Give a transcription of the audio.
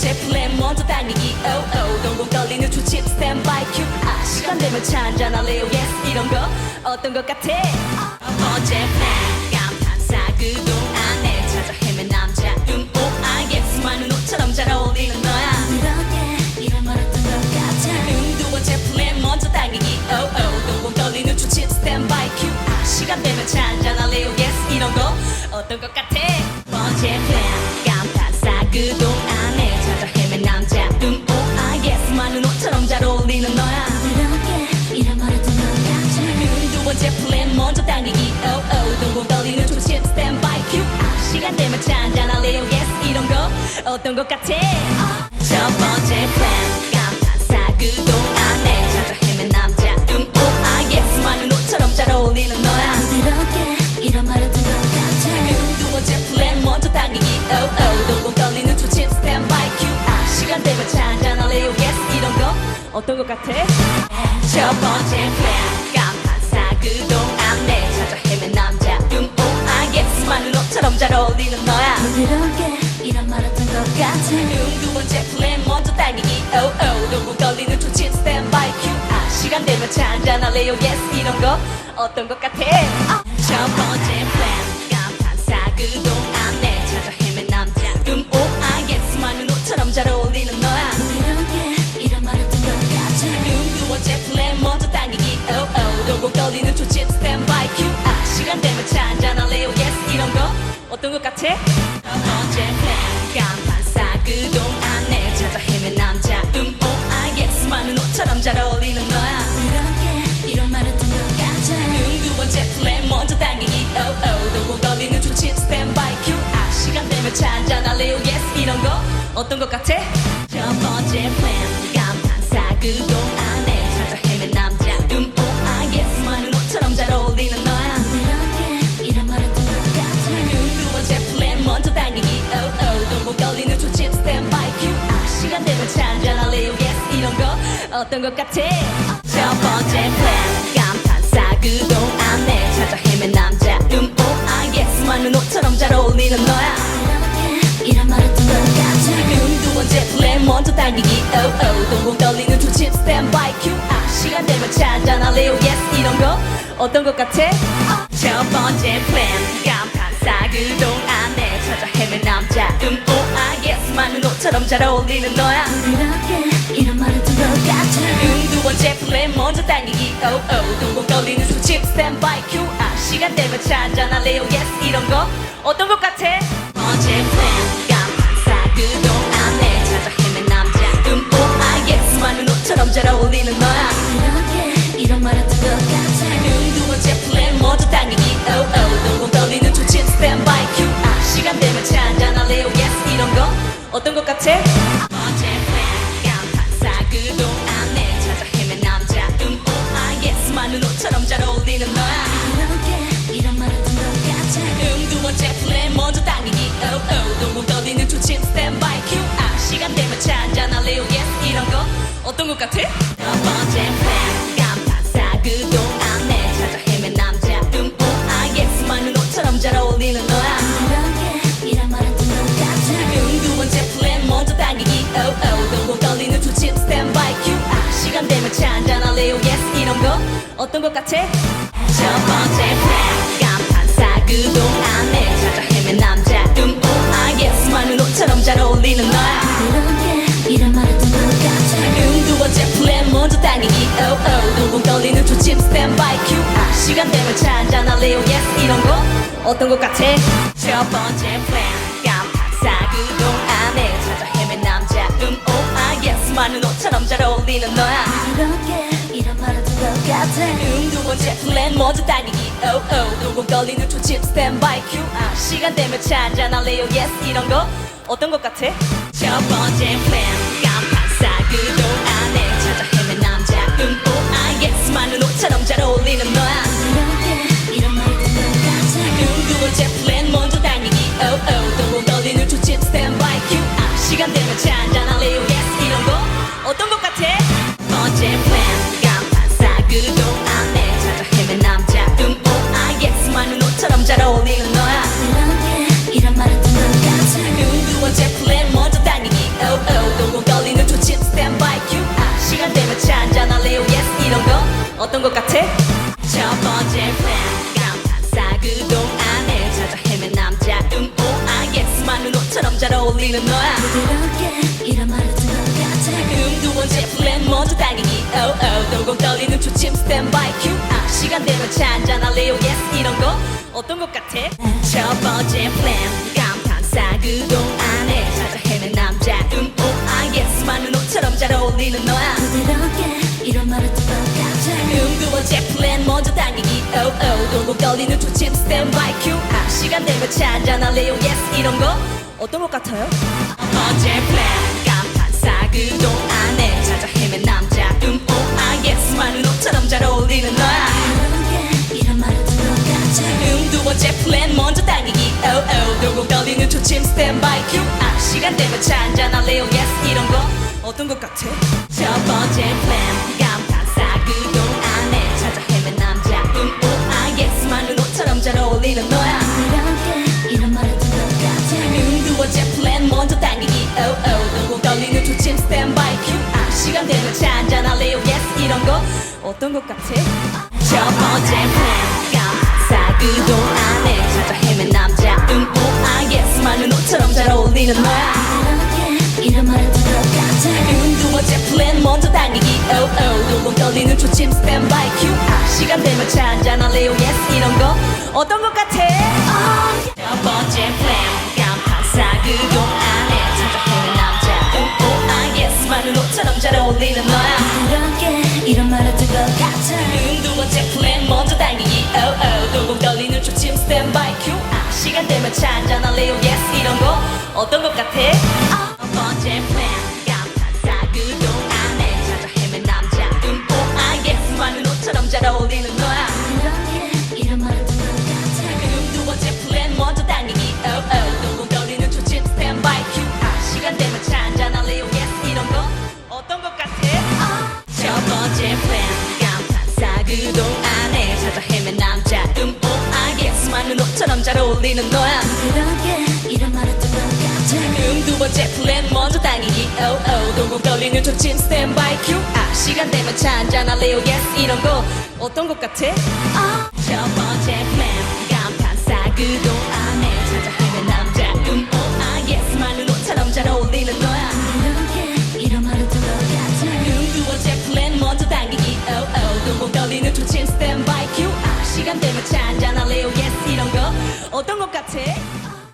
번째 플랜 먼저 달리기. Oh oh. 동공 떨리는 주칩 스탠바이 큐. 아, 시간 되면 차 한잔 할래요 yes 이런 거 어떤 것 같아? 첫 번째 플랜 감탄사 그동 안에 찾아 헤맨 남자. 음오 아 yes 많은 옷처럼 잘 어울리는 너야. 것 같아? 음, oh 아, 이런 거 어떤 것 같아? 번째 플랜 감탄사 그동 안 시간 되면 차 한잔할래요 yes 이런 거? 어떤 것 같아? 첫 번째 플랜 감탄사 그동 안에 찾아 헤맨 남자 음오 아 yes 많은 옷처럼 잘 어울리는 너야. 그렇게 이런 말했던 것 같아. 음, 두 번째 플랜 먼저 당기기. Oh oh 동공 떨리는 조심 스탠바이 큐 아, 시간 되면 차 한잔할래요 yes 이런 거? 어떤 것 같아? 첫 번째 플랜 잘 어울리는 너야. 그렇게 이런 말했던 것 같아. 음, 두 번째 플랜 먼저 당기기. Oh 동공 떨리는 조치? 스탠바이 큐 아, 시간 되면 차 한잔 할래요? Yes. 이런 거? 어떤 것 같아? 첫 번째 플랜 감탄사 그동 안에 오아 yes 많은 옷처럼 잘 어울리는 너야 그렇게 이런 말 했던 것 같아 음, 두 번째 플랜 먼저 당기기 oh oh 동공 떨리는 조치 스탠바이 큐 아, 시간 되면 차 한잔할래요 yes 이런 거 어떤 것 같아 첫 번째 플랜 어떤 것 같아? 첫 번째 플랜 감탄사 그동 안에 찾아 헤맨 남자. 음오 아 yes. 많은 옷처럼 잘 어울리는 너야. 이런 말했던 것 같아 음, 두 번째 플랜 먼저 당기기. Oh oh. 동공 떨리는 조치 스탠바이 큐 아, 시간 되면 차 한잔할래요? Yes. 이런 거? 어떤 것 같아? 첫 번째 플랜 감탄사 그동 안에 찾아 헤맨 남자. 음오 아 yes. 많은 옷처럼 잘 어울리는 너야. 그렇게 이런 말했 던것 같아 음, 두 번째 플랜 먼저 당기기. oh oh 동공 떨리는 수칩 스탠바이 큐 아, 시간 되면 차 한잔할래요. Yes 이런 거. 어떤 것 같아? 번째 플랜 감탄사 그동 안에 찾아 헤맨 남자. 음오 아 yes 많은 옷처럼 잘 어울리는 너야. 그렇게 이런 말했던 것 같아? 음, 두 번째 플랜 먼저 당기기. oh oh 동공 떨리는 수칩 스탠바이 큐 아, 시간 되면 차 한잔할래요. Yes 이런 거. 어떤 것 같아 요 yes 이런 거 어떤 것 같아? 첫 번째 플랜 감탄사 그동 안에 찾아 헤맨 남자 음오 아 많은 옷처럼 잘 어울리는 너 시간 되면 차 한잔 할래요? Yes 이런 거? 어떤 것 같아? 첫 번째 플랜 감탄사 그동 안에 찾아 헤맨 남자 음오 아 yes. 많은 옷처럼 잘 어울리는 너야. 그렇게 이런 말했던 것 같아. 음, 두 번째 플랜 먼저 당기기. Oh oh. 동공 떨리는 조치 스탠바이 큐 아, 시간 되면 차 한잔 할래요? Yes 이런 거? 어떤 것 같아? 첫 번째 플랜 감탄사 그동 안에 오는 것 같아? 첫 번째 팬감 싸그동안에 찾아 헤맨 남자 음, 응 오아예 수많은 옷처럼 잘 어울리는 너야. 부드럽게 이런 말을 들은 것 같아 음두 번째 플랜 먼저 당기기 오오 떨고 떨리는 초침 스탠바이 큐아 시간 되면 차 한잔 할래요 예스 이런 거 어떤 것 같아? 첫 번째 플랜 감탄사 그동안에 찾아 헤맨 남자 음, 응 오아예 수많은 옷처럼 잘 어울리는 너야. 부드럽게 이런 말을 음, 두 번째 플랜 먼저 당기기. Oh, oh. 동공 떨리는 초침 스탠바이 큐 아, 시간 되면 차 한잔할래요? Yes. 이런 거? 어떤 것 같아요? 첫 번째 플랜 감탄사 그동 안에 찾아 헤맨 남자. 음, 오, 아, yes. 많은 옷처럼 잘 어울리는 너야. 이런 말을 음, 두 번째 플랜 먼저 당기기. Oh, oh. 동공 떨리는 초침 스탠바이 큐 아, 시간 되면 차 한잔할래요? Yes. 이런 거? 어떤 것 같아? 첫 번째 플랜 되면 차 한잔할래요 yes 이런 거 어떤 것 같아? 첫 번째 플랜 감탄사 그동 안에 찾아 헤맨 남자 음, 오, 아, yes 많은 옷처럼 잘 어울리는 너야 이런 같아 음, 두 번째 플랜 먼저 당기기 oh, oh. 동공 떨리는 초침 스탠바이 큐 아, 시간 되면 차 한잔할래요 yes 이런 거 어떤 것 같아? 시간 되면 차 한잔할래요? Yes 이런 거? 어떤 것 같아? 첫 번째 플 잘 어울리는 너야. 부드럽게 이런 음, 두 번째 플랜 먼저 당기기 oh, oh. 동공 떨리는 초침 스탠바이 큐 아, 시간 되면 차 한잔 할래요? Yes 이런 거. 어떤 것 같아? 첫 번째 플랜 감탄사 그동 안 초